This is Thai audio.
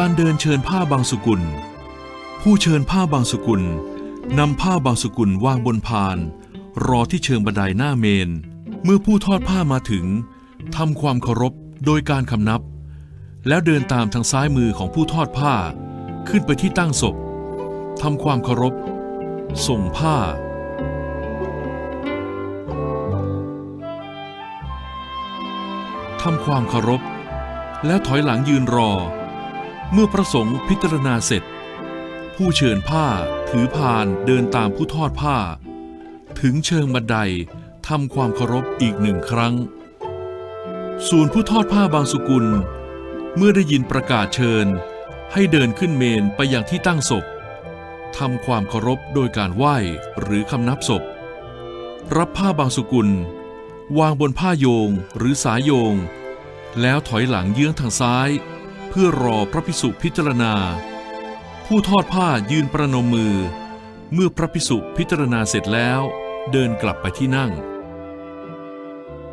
การเดินเชิญผ้าบางสุกุล ผู้เชิญผ้าบางสุกุลนำผ้าบางสุกุลวางบนพาน รอที่เชิงบันไดหน้าเมน เมื่อผู้ทอดผ้ามาถึงทำความเคารพโดยการคำนับ แล้วเดินตามทางซ้ายมือของผู้ทอดผ้า ขึ้นไปที่ตั้งศพทำความเคารพ ส่งผ้า ทำความเคารพ แล้วถอยหลังยืนรอ เมื่อพระสงฆ์พิจารณาเสร็จ ผู้เชิญผ้าถือพานเดินตามผู้ทอดผ้า ถึงเชิงบันไดทำความเคารพอีกหนึ่งครั้ง ส่วนผู้ทอดผ้าบางสุกุล เมื่อได้ยินประกาศเชิญ ให้เดินขึ้นเมนไปยังที่ตั้งศพทำความเคารพโดยการไหว้หรือคำนับศพ รับผ้าบางสุกุล วางบนผ้าโยงหรือสายโยง แล้วถอยหลังเยื้องทางซ้าย พื่อรอพระพิสุพิจารณา ผู้ทอดผ้ายืนประนมมือ เมื่อพระพิสุพิจารณาเสร็จแล้ว เดินกลับไปที่นั่ง